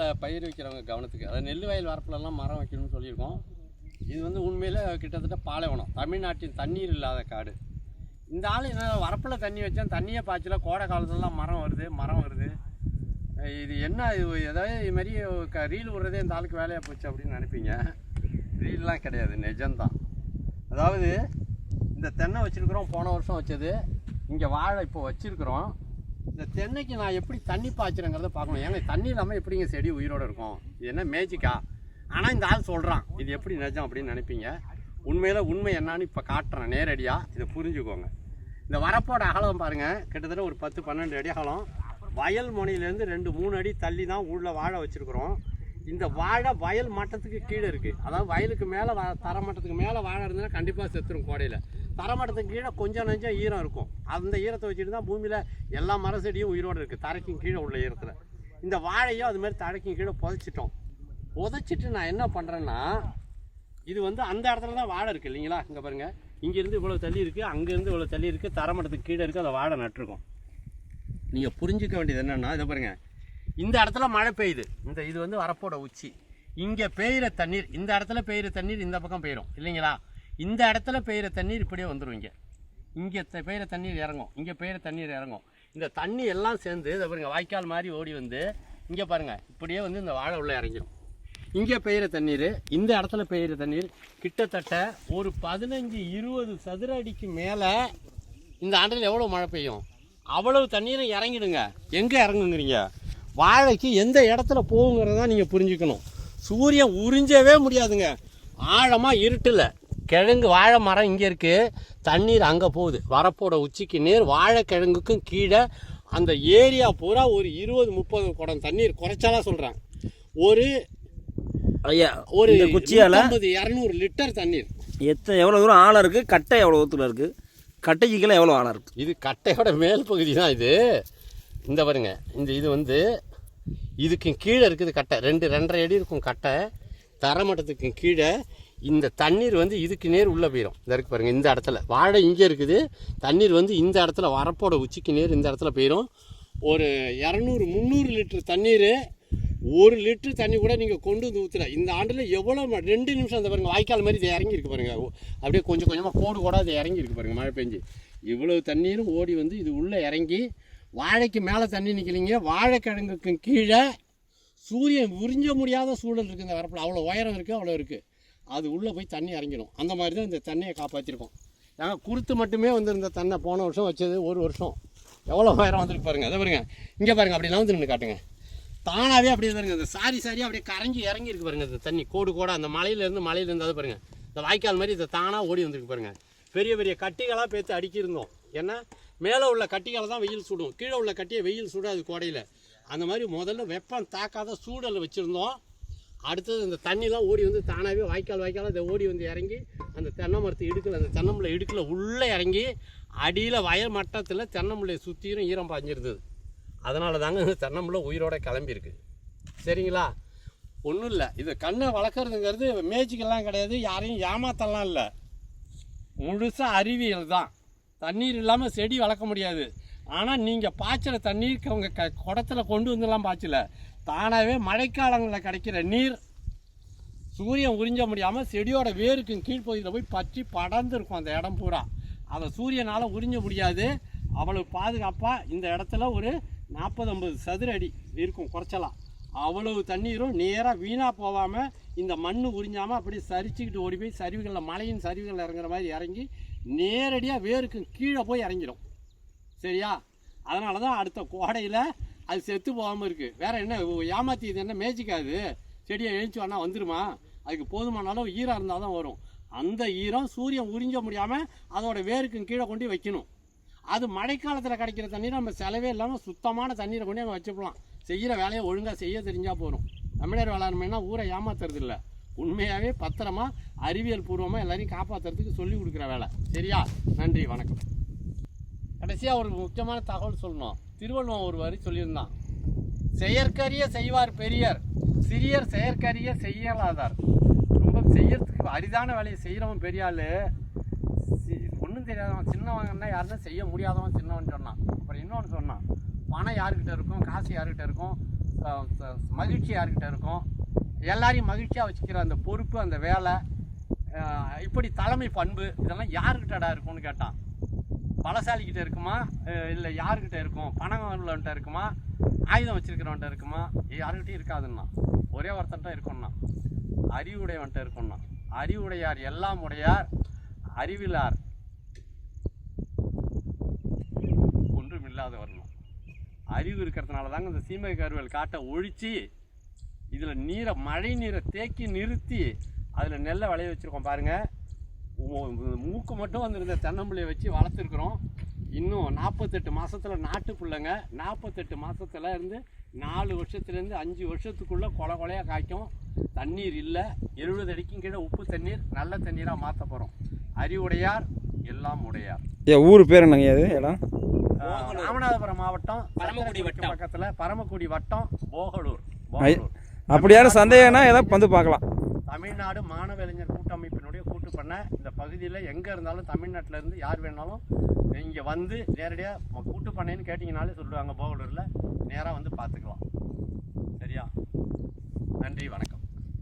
வரப்பில் பயிர் வைக்கிறவங்க கவனத்துக்கு. அதாவது நெல் வயல் வரப்புலலாம் மரம் வைக்கணும்னு சொல்லியிருக்கோம். இது வந்து உண்மையில் கிட்டத்தட்ட பாலைவனம். தமிழ்நாட்டின் தண்ணீர் இல்லாத காடு. இந்த ஆள் என்ன வரப்பில் தண்ணி வச்சா தண்ணியே பாய்ச்சல. கோடை காலத்துலலாம் மரம் வருது மரம் வருது. இது என்ன இது ஏதாவது இது மாதிரி க ரீல் விடுறதே இந்த ஆளுக்கு வேலையாக போச்சு அப்படின்னு நினைப்பீங்க. ரீல்லாம் கிடையாது நிஜம்தான். அதாவது இந்த தென்னை வச்சுருக்குறோம் போன வருஷம் வச்சது. இங்கே வாழை இப்போ வச்சுருக்குறோம். இந்த தென்னைக்கு நான் எப்படி தண்ணி பாய்ச்சுறேங்கிறத பார்க்கணும். ஏங்க தண்ணி இல்லாமல் எப்படிங்க செடி உயிரோடு இருக்கும்? இது என்ன மேஜிக்கா? ஆனால் இந்த ஆள் சொல்கிறான் இது எப்படி நிஜம் அப்படின்னு நினைப்பீங்க. உண்மையில் உண்மை என்னன்னு இப்போ காட்டுறேன் நேரடியாக இதை புரிஞ்சுக்கோங்க. இந்த வரப்போட அகலம் பாருங்கள் கிட்டத்தட்ட ஒரு பத்து பன்னெண்டு அடி அகலம். வயல் முனையிலேருந்து ரெண்டு மூணு அடி தள்ளி தான் உள்ளே வாழை வச்சுருக்குறோம். இந்த வாழை வயல் மட்டத்துக்கு கீழே இருக்குது அதாவது வயலுக்கு மேலே தர மட்டத்துக்கு மேலே வாழை இருந்ததுன்னா கண்டிப்பாக செத்துரும் கோடையில். தரமட்டத்துக்கு கீழே கொஞ்சம் நஞ்சம் ஈரம் இருக்கும். அந்த ஈரத்தை வச்சுட்டு தான் பூமியில் எல்லா மர செடியும் உயிரோடு இருக்குது தரைக்கும் கீழே உள்ள ஈரத்தில். இந்த வாழையும் அது மாதிரி தரைக்கும் கீழே புதைச்சிட்டோம். புதைச்சிட்டு நான் என்ன பண்ணுறேன்னா இது வந்து அந்த இடத்துல தான் வாழை இருக்குது இல்லைங்களா? இங்கே பாருங்கள் இங்கேருந்து இவ்வளோ தள்ளி இருக்குது அங்கேருந்து இவ்வளோ தள்ளி இருக்குது தரமட்டத்துக்கு கீழே இருக்குது அந்த வாழை நட்டுருக்கும். நீங்கள் புரிஞ்சுக்க வேண்டியது என்னென்னா இதை பாருங்கள் இந்த இடத்துல மழை பெய்யுது. இந்த இது வந்து வரப்போட உச்சி. இங்கே பெய்கிற தண்ணீர் இந்த இடத்துல பெய்கிற தண்ணீர் இந்த பக்கம் பெய்யும் இல்லைங்களா? இந்த இடத்துல பெய்கிற தண்ணீர் இப்படியே வந்துடும் இங்கே. இங்கே பெய்கிற தண்ணீர் இறங்கும். இங்கே பெய்கிற தண்ணீர் இறங்கும். இந்த தண்ணி எல்லாம் சேர்ந்து இதை பாருங்கள் வாய்க்கால் மாதிரி ஓடி வந்து இங்கே பாருங்கள் இப்படியே வந்து இந்த வாழை உள்ளே இறங்கிடும் இங்கே பெய்கிற தண்ணீர் இந்த இடத்துல பெய்கிற தண்ணீர் கிட்டத்தட்ட ஒரு பதினஞ்சு இருபது சதுர அடிக்கு மேலே இந்த ஆண்டில் எவ்வளோ மழை பெய்யும்? அவ்வளவு தண்ணீரும் இறங்கிடுங்க. எங்கே இறங்குங்கிறீங்க? வாழைக்கு எந்த இடத்துல போகுங்கிறத நீங்கள் புரிஞ்சுக்கணும். சூரியன் உறிஞ்சவே முடியாதுங்க. ஆழமாக இருட்டில். கிழங்கு வாழை மரம் இங்கே இருக்குது தண்ணீர் அங்கே போகுது. வரப்போட உச்சிக்கு நேர் வாழைக்கிழங்குக்கும் கீழே. அந்த ஏரியா பூரா ஒரு இருபது முப்பது குடம் தண்ணீர் குறைச்சாலா சொல்கிறேன் ஒரு ஐயா ஒரு குச்சியால இரநூறு லிட்டர் தண்ணீர். எத்தனை எவ்வளோ தூரம் ஆழம் இருக்குது கட்டை எவ்வளோ தூரத்தில் இருக்குது கட்டைக்கு கீழே எவ்வளோ ஆழம் இருக்குது இது கட்டையோட மேல் பகுதி தான் இது. இந்த பாருங்க இந்த இது வந்து இதுக்கு கீழே இருக்குது கட்டை. ரெண்டு ரெண்டரை அடி இருக்கும் கட்டை. தரமட்டத்துக்கு கீழே இந்த தண்ணீர் வந்து இதுக்கு நேர் உள்ளே போயிடும் இந்த இருக்கு பாருங்கள் இந்த இடத்துல. வாழை இங்கே இருக்குது. தண்ணீர் வந்து இந்த இடத்துல வரப்போட உச்சிக்கு நேர் இந்த இடத்துல போயிடும் ஒரு இரநூறு முந்நூறு லிட்டர் தண்ணீர் ஒரு லிட்டரு தண்ணி கூட நீங்கள் கொண்டு வந்து ஊற்றல இந்த ஆண்டில் எவ்வளோ ரெண்டு நிமிஷம் அந்த பாருங்கள் வாய்க்கால் மாதிரி இது இறங்கி இருக்கு பாருங்கள் அப்படியே கொஞ்சம் கொஞ்சமாக கோடு கூட அது இறங்கி இருக்கு பாருங்கள் மழை பெஞ்சு. இவ்வளோ தண்ணீரும் ஓடி வந்து இது உள்ளே இறங்கி வாழைக்கு மேலே தண்ணி நிற்கலிங்க வாழைக்கிழங்குக்கு கீழே சூரியன் உறிஞ்ச முடியாத சூழல் இருக்குது இந்த வரப்பில். அவ்வளோ உயரம் இருக்குது அவ்வளோ இருக்குது அது உள்ளே போய் தண்ணி இறங்கிடும் அந்த மாதிரி தான் இந்த தண்ணியை காப்பாற்றிருக்கோம் ஏன்னா குருத்து மட்டுமே வந்து இந்த தண்ணை போன வருஷம் வச்சது ஒரு வருஷம். எவ்வளோ உயரம் வந்திருக்கு பாருங்க. அதை பாருங்கள் இங்கே பாருங்க அப்படிலாம் வந்து நின்று காட்டுங்க. தானாகவே அப்படியே பாருங்கள் இந்த சாரி சாரி அப்படியே கரைஞ்சி இறங்கி இருக்கு இந்த தண்ணி. கோடு கோடாக அந்த மலையிலேருந்து மலையிலேருந்து அது பாருங்கள் இந்த வாய்க்கால் மாதிரி இதை தானாக ஓடி வந்திருக்கு பாருங்கள் பெரிய பெரிய கட்டிகளாக பேத்து அடிக்கிருந்தோம். ஏன்னா மேலே உள்ள கட்டிகளை தான் வெயில் சுடும். கீழே உள்ள கட்டியை வெயில் சுடாது கோடையில். அந்த மாதிரி முதல்ல வெப்பம் தாக்காத சூடலை வச்சுருந்தோம். அடுத்தது இந்த தண்ணிலாம் ஓடி வந்து தானாகவே வாய்க்கால் வாய்க்கால் அதை ஓடி வந்து இறங்கி அந்த தென்னை மரத்து இடுக்கில் அந்த தென்னம்பிள்ளை இடுக்கில் உள்ளே இறங்கி அடியில் வயல் மட்டத்தில் தென்னம்பிள்ளையை சுற்றியும் ஈரம் பாஞ்சிருந்தது. அதனால தாங்க இந்த தென்னம்பிள்ளை உயிரோட கிளம்பியிருக்கு. சரிங்களா? ஒன்றும் இல்லை. இது கண்ணை வளர்க்குறதுங்கிறது மேஜிக்கெல்லாம் கிடையாது. யாரையும் ஏமாத்தலாம் இல்லை. முழுசாக அறிவியல் தான். தண்ணீர் இல்லாமல் செடி வளர்க்க முடியாது. ஆனால் நீங்கள் பாய்ச்சல தண்ணீருக்கு அவங்க க குடத்துல கொண்டு வந்துலாம் பாய்ச்சல. தானாகவே மழைக்காலங்களில் கிடைக்கிற நீர் சூரியன் உறிஞ்ச முடியாமல் செடியோட வேருக்கு கீழ்ப்பகுதியில் போய் பற்றி படர்ந்துருக்கும் அந்த இடம் பூரா. அதை சூரியனால் உறிஞ்ச முடியாது. அவ்வளவு பாதுகாப்பாக இந்த இடத்துல ஒரு நாற்பது ஐம்பது சதுர அடி இருக்கும் குறைச்சலாம் அவ்வளவு தண்ணீரும் நேராக வீணாக போகாமல் இந்த மண் உறிஞ்சாமல் அப்படியே சரிச்சுக்கிட்டு ஓடி போய் சரிவுகளில் மலையின் சரிவுகளில் இறங்குற மாதிரி இறங்கி நேரடியாக வேருக்கு கீழே போய் இறங்கிடும் சரியா? அதனால தான் அடுத்த கோடையில் அது செத்து போகாமல் இருக்குது வேறு என்ன ஏமாத்தி இது என்ன மேய்ச்சிக்காது? செடியை எழுச்சி வேணா வந்துடுமா அதுக்கு போதுமான அளவு ஈரம் இருந்தால் தான் வரும். அந்த ஈரம் சூரியன் உறிஞ்ச முடியாமல் அதோட வேருக்கு கீழே கொண்டு வைக்கணும். அது மழைக்காலத்தில் கிடைக்கிற தண்ணீர் நம்ம செலவே இல்லாமல் சுத்தமான தண்ணீரை கொண்டு நம்ம வச்சுக்கலாம். செய்கிற வேலையை ஒழுங்காக செய்ய தெரிஞ்சால் போதும். தமிழர் வேளாண்மைனா ஊரை ஏமாத்துறது இல்லை. உண்மையாகவே பத்திரமா அறிவியல் பூர்வமாக எல்லாரையும் காப்பாற்றுறதுக்கு சொல்லி கொடுக்குற வேலை. சரியா? நன்றி வணக்கம். கடைசியாக ஒரு முக்கியமான தகவல் சொல்லணும். திருவள்ளுவன் ஒரு வரி சொல்லியிருந்தான். செயற்கரிய செய்வார் பெரியர். சிறியர் செயற்கரிய செய்யலாதார். ரொம்ப செய்யறதுக்கு அரிதான வேலையை செய்கிறவன் பெரிய ஆள் ஒன்றும் தெரியாதவன். சின்னவங்கன்னா யாருன்னா செய்ய முடியாதவன் சின்னவன் சொன்னான். அப்புறம் இன்னொன்று சொன்னான். பணம் யாருக்கிட்ட இருக்கும்? காசு யாருக்கிட்ட இருக்கும்? மகிழ்ச்சி யாருக்கிட்ட இருக்கும்? எல்லாரையும் மகிழ்ச்சியாக வச்சுக்கிற அந்த பொறுப்பு அந்த வேலை இப்படி தலைமை பண்பு இதெல்லாம் யாருக்கிட்டடா இருக்கும்னு கேட்டான். பலசாலிக்கிட்ட இருக்குமா? இல்லை யாருக்கிட்ட இருக்கும்? பணம் உள்ளவன்ட்ட இருக்குமா? ஆயுதம் வச்சுருக்கிறவன்ட்ட இருக்குமா? யாருக்கிட்டையும் இருக்காதுன்னா ஒரே ஒருத்தன்ட்ட இருக்கும்னா அறிவுடையவன்ட்ட இருக்கும்னா அறிவுடையார் எல்லாம் உடையார் அறிவிலார். ரெண்டாவது வரணும். அறிவு இருக்கிறதுனால தாங்க இந்த சீமை கருவல் காட்டை ஒழித்து இதில் நீரை மழை நீரை தேக்கி நிறுத்தி அதில் நெல்லை விளைய வச்சுருக்கோம் பாருங்கள் மூக்கு மட்டும் வந்திருந்த தென்னம்பிள்ளையை வச்சு வளர்த்துருக்குறோம். இன்னும் நாற்பத்தெட்டு மாதத்தில் நாட்டு பிள்ளைங்க நாற்பத்தெட்டு மாதத்துல இருந்து நாலு வருஷத்துலேருந்து அஞ்சு வருஷத்துக்குள்ளே கொலை கொலையாக காய்க்கும். தண்ணீர் இல்லை. எழுபது அடிக்கும் கீழே உப்பு தண்ணீர் நல்ல தண்ணீராக மாற்ற போகிறோம் அறிவுடையார் எல்லாம் உடையார். ஏ ஊர் பேர் என்னங்க அது? இடம் ராமநாதபுரம் மாவட்டம் பரமக்குடி வட்டம். பக்கத்தில் பரமக்குடி வட்டம் போகலூர் அப்படியான சந்தேகம்னா ஏதாவது வந்து பார்க்கலாம். தமிழ்நாடு மாணவ இளைஞர் கூட்டமைப்பினுடைய கூட்டு பண்ண இந்த பகுதியில் எங்கே இருந்தாலும் தமிழ்நாட்டில் இருந்து யார் வேணாலும் இங்கே வந்து நேரடியாக கூட்டு பண்ணைன்னு கேட்டிங்கனாலே சொல்லுவாங்க போகலூரில். நேராக வந்து பார்த்துக்கலாம். சரியா? நன்றி வணக்கம்.